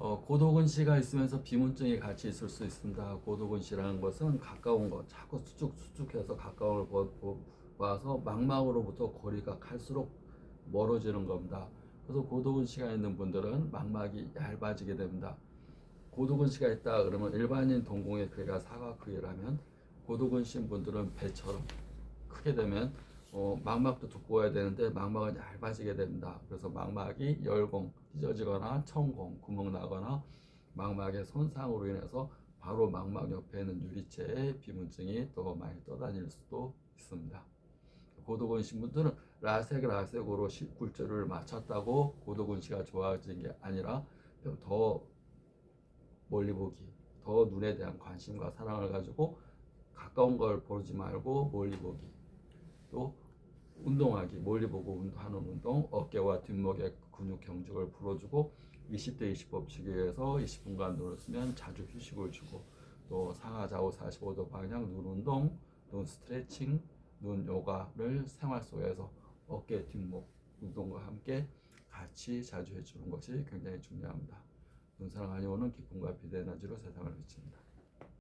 어, 고도근시가 있으면서 비문증이 같이 있을 수 있습니다. 고도근시라는 것은 가까운 것, 자꾸 수축 수축해서 가까운 걸 봐서 망막으로부터 거리가 갈수록 멀어지는 겁니다. 그래서 고도근시가 있는 분들은 망막이 얇아지게 됩니다. 고도근시가 있다 그러면 일반인 동공의 크기가 사각 크기라면 고도근시인 분들은 배처럼 크게 되면 어, 망막도 두꺼워야 되는데 망막은 얇아지게 됩니다. 그래서 망막이 열공, 찢어지거나 청공, 구멍 나거나 망막의 손상으로 인해서 바로 망막 옆에 있는 유리체에 비문증이 또 많이 떠다닐 수도 있습니다. 고도근신 분들은 라섹 라섹으로 시- 굴절을 맞췄다고 고도근시가 좋아진 게 아니라 더 멀리 보기, 더 눈에 대한 관심과 사랑을 가지고 가까운 걸 보지 말고 멀리 보기. 또 운동하기, 멀리 보고 운- 하는 운동, 어깨와 뒷목의 근육 경직을 풀어주고 20대 20 법칙에 의해서 20분간 눈을 쓰면 자주 휴식을 주고 또 상하 좌우 45도 방향 눈 운동, 눈 스트레칭, 눈 요가를 생활 속에서 어깨 뒷목 운동과 함께 같이 자주 해주는 것이 굉장히 중요합니다. 눈사랑 아니오는 기쁨과 비대 에너지로 세상을 비칩니다.